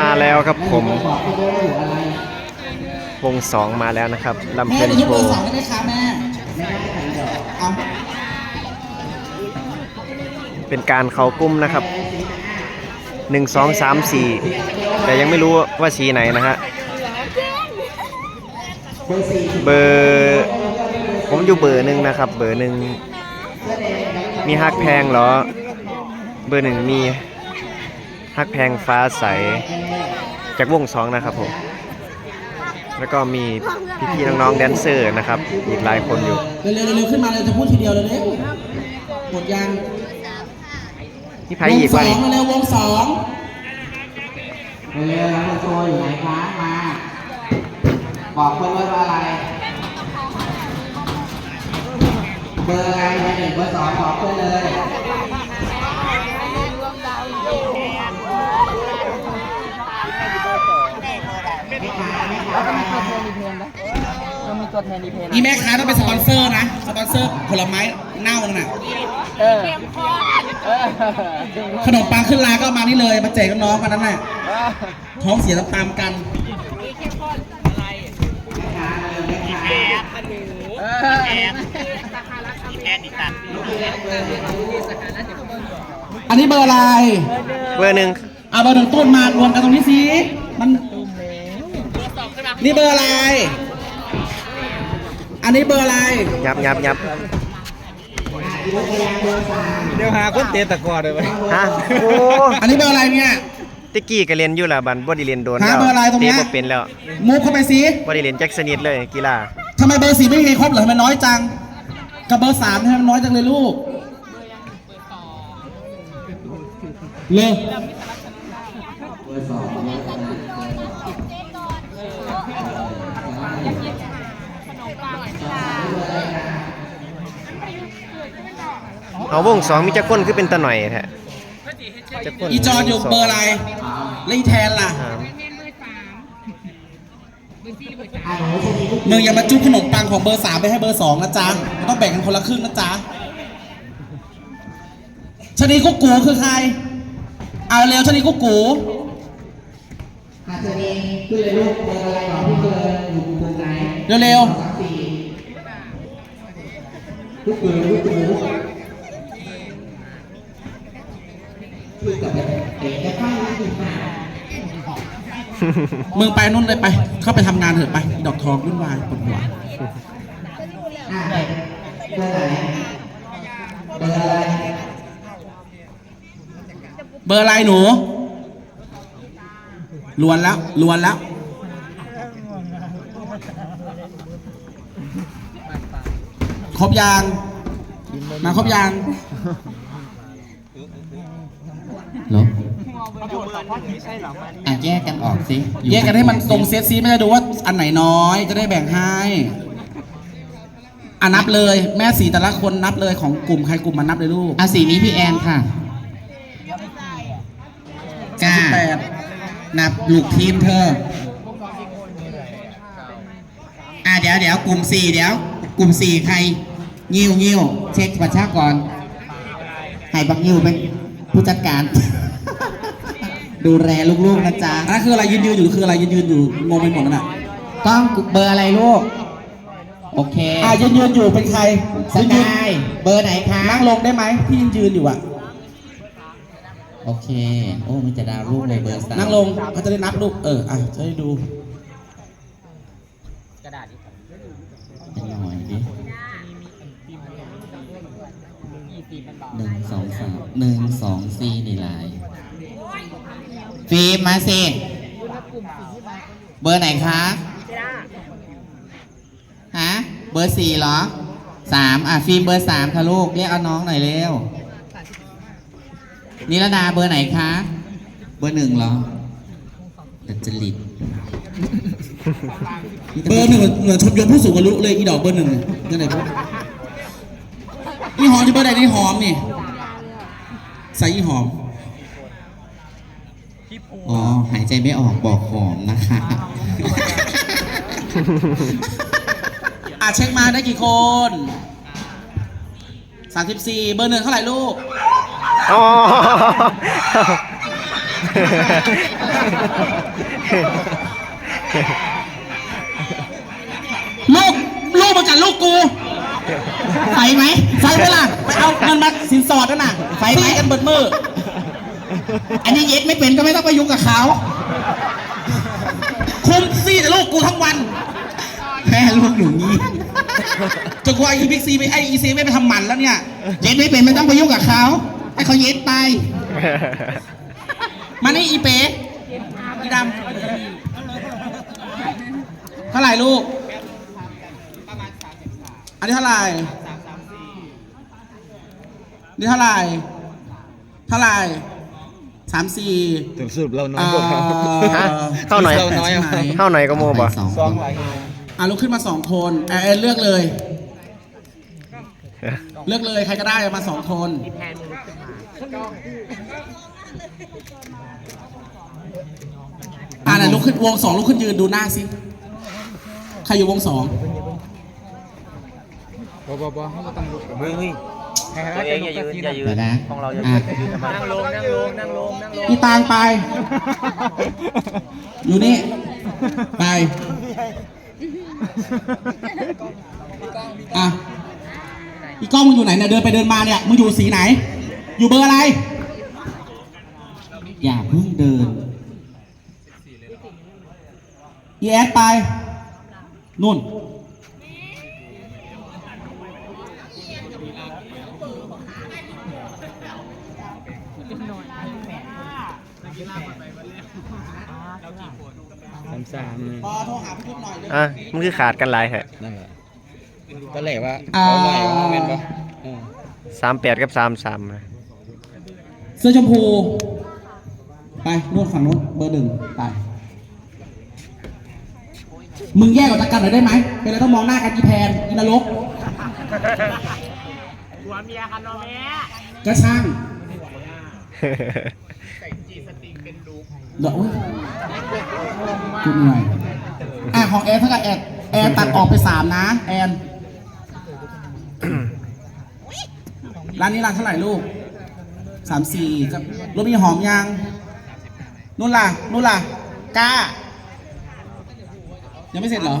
มาแล้วครับผมบอกเขาด้วยว่าอยู่อะไรวงสองมาแล้วนะครับลำแม่เพลินจะยกโชเบอร์ว์สองได้ไหมคะแม่ไม่ได้ค่ะเดี๋ยวเอาเป็นการเขากลุ้มนะครับหนึ่งสองสามสี่แต่ยังไม่รู้ว่าสีไหนนะฮะเบอร์สี่เบอร์ผมอยู่เบอร์หนึ่งนะครับ เบอร์หนึ่งมีฮักแพงเหรอ เบอร์หนึ่งมี ฮักแพงฟ้าใส จากวงสองนะครับผม แล้วก็มีพี่ๆน้องๆแดนเซอร์นะครับ อีกหลายคนอยู่ เร็วๆเร็วๆขึ้นมาเลยจะพูดทีเดียวเลยเร็วหมดยังพี่ไผ่อีกวว่างสนี่องเร็วๆวงสองเร็วๆแล้วโจอยู่ไหนคะมา บอกเพื่อนว่าอะไร เบอร์อะไรเบอร์หนึ่งเบอร์สองบอกเพื่อนเลย เรามีตัวแทนรีเพลย์นี่แม่ค้าต้องเป็นสปอนเซอร์นะ สปอนเซอร์ผลไม้เน่านั่นน่ะ เออเออขนมปังขึ้นลาก็เอามานี่เลย มาแจกน้องๆกันนั้นน่ะท้องเสียตามๆกัน เอออันนี้เบอร์อะไร เบอร์หนึ่งเอาเบอร์หนึ่งต้นมารวมกันตรงนี้สิ มัน นี่เบอร์อะไร อันนี้เบอร์อะไร ยับยับยับเดี๋ยวหาคนเตะตะกร้อเลยไปฮะโอ้อันนี้เบอร์อะไรเนี่ย ตะกี้ก็เรียนอยู่ละบันบ่ได้เรียนโดนหาแล้วเบอร์อะไรตรงเนี้เตะยบ่เป็นแล้วมูฟเข้าไปสิบ่ได้เรียนจักสนิทเลยกีฬาทำไมเบอร์สี่ไม่มีครบเหรอทำไมน้อยจัง กับเบอร์สามทำไมมันน้อยจังเลยลูก เลย เอาวงสองมีจักคนคือเป็นตะหน่อยแท้จักคนอีจอนอยู่เบอร์อะไรแล้วอีแทนล่ะสามมึงอย่ามาจุ๊บขนมปังของเบอร์สามไปให้เบอร์สองนะจ๊ะมันต้องแบ่งกันคนละครึ่งนะจ๊ะชะนีกุ๊กกูคือใคร เอาเร็วชะนีกุ๊กกู อาจจะมีขึ้นเลยลูกเบอร์อะไรหรอพี่เบอร์อยู่กลุ่มไหนเร็วๆสามสี่ลูกเบอร์ลูกเบอร์ช่วยกับเด็กจะป้ายไม่ถึงมามึงไปนู่นเลยไป เข้าไปทำงานเถอะไป ดอกทองรุ่นวายปวดหัวเบอร์ไหเบอร์อะไรเบอร์อะไรหนู ลวนแล้วลวนแล้ว ครบยาง มาครบยางลบอะแยกกันออกสิอยู่แยกกันให้มันตรงเซตซีไม่ได้ดูว่าอันไหนน้อยจะได้แบ่งให้อะนับเลยแม่สีแต่ละคนนับเลยของกลุ่มใครกลุ่มมันนับเลยลูกอะสีนี้พี่แอนค่ะกล้าแปด นับลูกทีมเธอ อะเดี๋ยวเดี๋ยวกลุ่มสี่เดี๋ยว กลุ่มสี่ใครงิ้วงิ้วเช็คประชากรให้บักงิ้วเป็นผู้จัดการ ดูแลลูกๆนะจ๊ะอันนั้นคืออะไรยืนยืนอยู่คืออะไรยืนยืนอยู่งงไปหมดแล้วน่ะต้องเบอร์อะไรลูก โอเคอะยืนยืนอยู่เป็นใครสยืนยืนกายเบอร์ไหนคะนั่งลงได้ไหมที่ยืนยืนอยู่อะ โอเค โอ้มันจะดาวลูกเลยเบอร์สามนั่งลงเขาจะได้นับลูก เออ อะจะได้ดูเป็นหน่อยดิหนึ่งสองสามหนึ่งสองสี่นี่ลายฟิล์มมาสิเบอร์ไหนคะฮะเบอร์สี่เหรอสามอะฟิล์มเบอร์สามค่ะลูกเรียกเอาน้องหน่อยเร็ว นิรดาเบอร์ไหนคะ เบอร์หนึ่งเหรอดัจจริตเบอร์หนึ่งเหมือนชมยมผู้สูงอายุเลยอีดอกเบอร์หนึ่งยังไงพวกอีหอมจะเบอร์ใดนี่หอมนี่ใส่อีหอมอ๋อหายใจไม่ออกบอกหอมนะคะอะเช็คมาได้กี่คนสามสิบสี่เบอร์หนึ่งเท่าไหร่ลูก อ๋อลูกลูกมากับลูกกูไฟไหมไฟไหมล่ะไปเอาเงินมาสินสอดนั่นน่ะไฟไหมกันเบิดมืออันนี้เย็ดไม่เป็นก็ไม่ต้องไปยุ่งกับเขาคุมซี่แต่ลูกกูทั้งวันแม่ลูกอยู่นี่จนกว่าอีพิกซีไปไออีซีไม่ไปทำหมันแล้วเนี่ย เย็ดไม่เป็นไม่ต้องไปยุ่งกับเขา ให้เขาเย็ดไป มานี่อีเป๋อีดำเท่าไหร่ลูก อันนี้เท่าไหร่นี่เท่าไหร่ เท่าไหร่สามสี่ถึงสุดเราน้อยอ่ากว่าเขาฮะเข้าหน่อยเราน้อยอะใช่ไหมเข้าหน่อยก็โมบ่สองซองหลายอะลุกขึ้นมาสองคนแอนเลือกเลย เลือกเลยใครก็ได้มาสองคน อ่าไหนลุกขึ้นวงสองลุกขึ้นยืนดูหน้าสิใครอยู่วงสองบ่บ่บ่เขาก็ต้องลุกเฮ้ยเฮ้ยใครตัวเองอย่ายืนอย่ายืนเดี๋ยวนะของเราอย่าอะ ยืนทำไมนั่งลงนั่งลงนั่งลงนั่งลงอีตางไป อยู่นี่ ไป อะอีกล้องมึงอยู่ไหนเนี่ยเดินไปเดินมาเนี่ยมึงอยู่สีไหน อยู่เบอร์อะไร อย่าเพิ่งเดินอีแอดไป นู่น สามสามปอโทรหาพี่ทุกหน่อยเลยอะมันคือขาดกันหลายแฮะนั่นแหละก็เลยว่าอ่าเขาหน่อยว่าแม่นบ่เออสามแปดกับสามสามนะ เสื้อชมพู ไปนู่นฝั่งนู้นเบอร์หนึ่งไป มึงแยกออกจากกันหน่อยได้ไหม เป็นไรต้องมองหน้ากันอีแพนอีนรกหัวเมียคันนอแม่ก็ช่างเดี๋ยวกูเหนื่อยอะของแอนเท่ากับแอนแอนตัดออกไปสามนะ แอนร้านนี้ร้านเท่าไหร่ลูก สามสี่รถมีหอมยังนู่นล่ะนู่นล่ะกล้า ยังไม่เสร็จเหรอ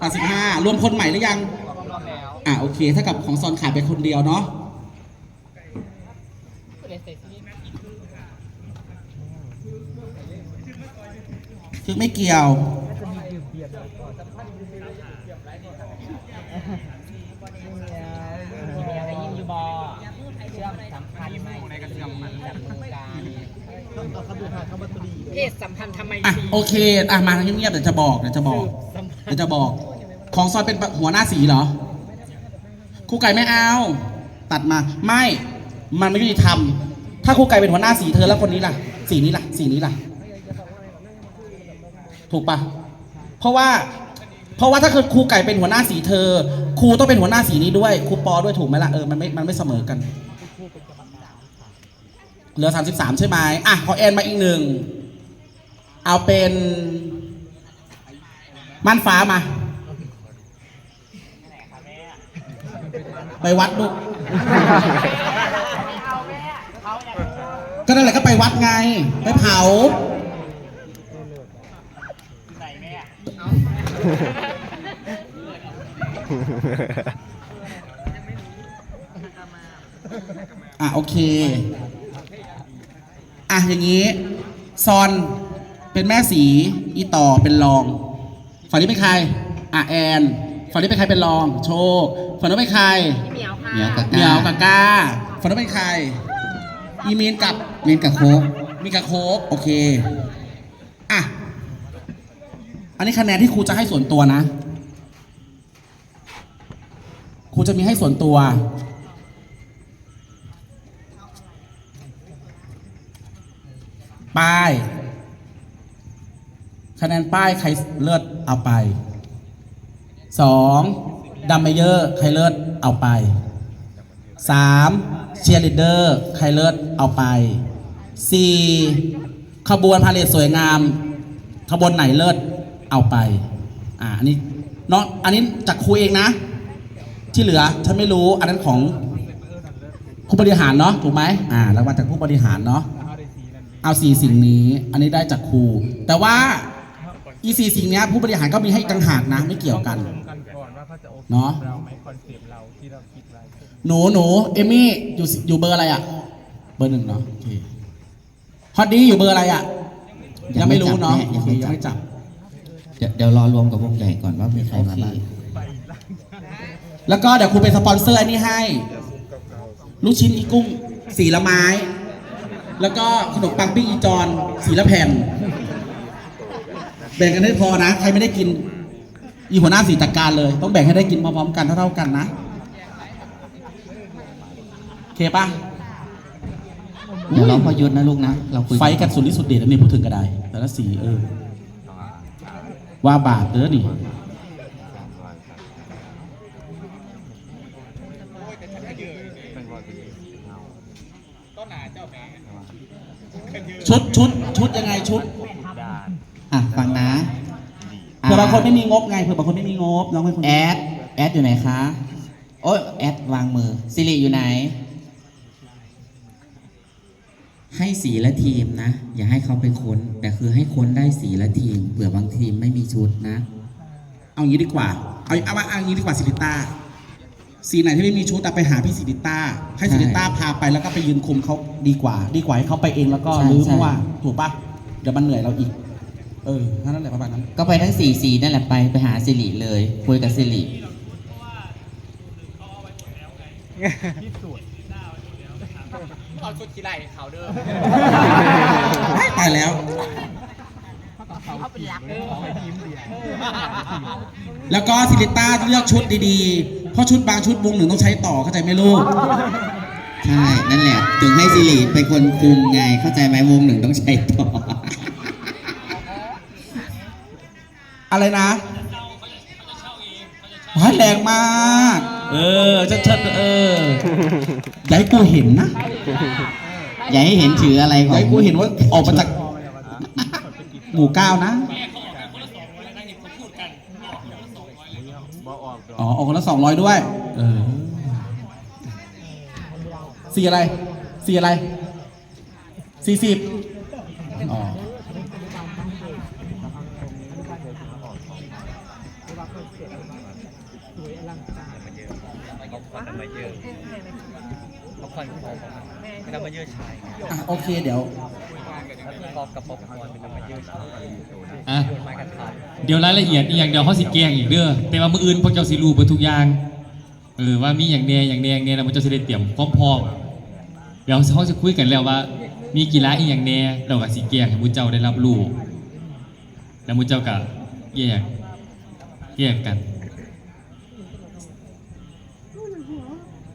อะสิบห้ารวมคนใหม่หรือยัง อะโอเค ถ้ากับของซอนขาดไปคนเดียวเนาะคือไม่เกี่ยว เพศสัมพันธ์ทำไมอะโอเคอะมาเงียบๆเดี๋ยวจะบอกเดี๋ยวจะบอกเดี๋ยวจะบอก ของซอยเป็นหัวหน้าสีเหรอครูไก่ไม่เอา ตัดมาไม่มันไม่ยุติธรรมถ้าครูไก่เป็นหัวหน้าสีเธอแล้วคนนี้ล่ะ สีนี้ล่ะ สีนี้ล่ะ ถูกปะเพราะว่า เพราะว่าถ้าเกิดครูไก่เป็นหัวหน้าสีเธอครูต้องเป็นหัวหน้าสีนี้ด้วยครูปอด้วยถูกไหมล่ะเออมันไม่มันไม่เสมอกัน เหลือสามสิบสามใช่ไหมอะ ขอแอนมาอีกหนึ่ง เอาเป็นม่านฟ้ามา ไปวัดลูกก็นั่นแหละก็ไปวัดไง ไปเผาอะ โอเค อะอย่างนี้ ซอนเป็นแม่สี อีต่อเป็นรอง ฝั่งนี้เป็นใคร อะแอน ฝั่งนี้เป็นใครเป็นรอง โชค ฝั่งนู้นเป็นใคร เหนียวกับเหมียวกับก้า ฝั่งนู้นเป็นใคร อีมีนกับเมนกับโคกมีกับโคกโอเค อะ อันนี้คะแนนที่ครูจะให้ส่วนตัวนะ ครูจะมีให้ส่วนตัว ป้าย คะแนนป้ายใครเลือดเอาไปสองดัมเมเยอร์ใครเลือดเอาไปสามเชียร์ลีดเดอร์ใครเลือดเอาไปสี่ขบวนพาเลทสวยงาม ขบวนไหนเลิศเอาไป อ่าอันนี้น้องอันนี้จากครูเองนะ ที่เหลือฉันไม่รู้อันนั้นของผู้บริหารเนาะถูกไหมอ่ารางวัลจากผู้บริหารเนาะ เอาสี่สิ่งนี้ อันนี้ได้จากครู แต่ว่าอีสี่สิ่งเนี้ยผู้บริหารก็มีให้อีกต่างหากนะไม่เกี่ยวกันเนาะหนูหนูเอมี่อยู่สิอยู่เบอร์อะไรอะ เบอร์หนึ่งเนาะโอเคฮอตดี้อยู่เบอร์อะไรอะยังไม่รู้เนาะยังไม่จับโอเคยังไม่จับเดี๋ยวเดี๋ยวรอรวมกับวงใหญ่ก่อนว่ามีใครมาบ้างแล้วก็เดี๋ยวครูเป็นสปอนเซอร์อันนี้ให้ ลูกชิ้นอีกุ้งสีละไม้ แล้วก็ขนมปังปิ้งอีจอนสีละแผ่น แบ่งกันให้พอนะ ใครไม่ได้กิน อีหัวหน้าสีจัดการเลย ต้องแบ่งให้ได้กินพร้อมๆกันเท่าๆกันนะโอเคปะเดี๋ยวเราพอยุดนะลูกนะ เราคุยไฟกันสุดฤทธิ์สุดเดชอันนี้พูดถึงก็ได้ แต่ละสีเออ ว่าบาปเด้อนี่ ชุดชุดชุดยังไงชุด อะฟังนะเผื่อบางคนไม่มีงบไงเผื่อบางคนไม่มีงบน้องไม่คนแอดแอดอยู่ไหนคะ โอ้ยแอดวางมือสิริอยู่ไหน ให้สีละทีมนะ อย่าให้เขาไปค้น แต่คือให้ค้นได้สีละทีมเผื่อบางทีมไม่มีชุดนะ เอางี้ดีกว่า เอาเอาว่าเอางี้ดีกว่าสิริต้า สีไหนที่ไม่มีชุดอะไปหาพี่สิริต้า ให้สิริต้าพาไปแล้วก็ไปยืนคุมเขาดีกว่า ดีกว่าให้เขาไปเองแล้วก็ใช่รื้อใช่ เพราะว่าถูกปะเดี๋ยวมันเหนื่อยเราอีก เออแค่นั้นแหละประมาณนั้น ก็ไปทั้งสี่สีนั่นแหละไปไปหาสิริเลย คุยกับสิริเอาชุดกีฬาให้เขาเด้อตายแล้ว แล้วก็ซิลิต้าเลือกชุดดีๆ เพราะชุดบางชุดวงหนึ่งต้องใช้ต่อเข้าใจไหมลูก ใช่ นั่นแหละ ถึงให้สิริเป็นคนคุมไง เข้าใจไหมวงหนึ่งต้องใช้ต่อ อะไรนะว้ายแรงมาก เออชัดชัดๆเอออย่าให้กูเห็นนะอย่าให้เห็นถืออะไรอขย่าองให้กูเห็นว่าออกมาจากหมู่เก้านะ อ๋อออกคนละสองร้อยด้วยเออสีอะไรสีอะไรสี่สิบอ๋อเขาควันมาเยอะเขาควันคอเป็นน้ำมันเยอะชาย อะโอเคเดี๋ยว แล้วพี่กอล์ฟกับป๊อปคอร์นเป็นนำมันเยอะชาอะโยนไม้กันขาดเดี๋ยวรายละเอียดอีกอย่างเดียวเขาสิแกงอีกเด้อแต่ว่ามืออื่นพวกเจ้าสิรู้เบดทุกอย่างเออว่ามีอย่างแน่อย่างแน่อย่างแน่แล้วพวกเจ้าสิได้เตรียมพร้อมๆเดี๋ยวเขาจะคุยกันแล้วว่า มีกีฬาอีกอย่างแน่เราก็สิแกงให้พวกเจ้าได้รับรู้แล้วพวกเจ้าก็แยกแยกกัน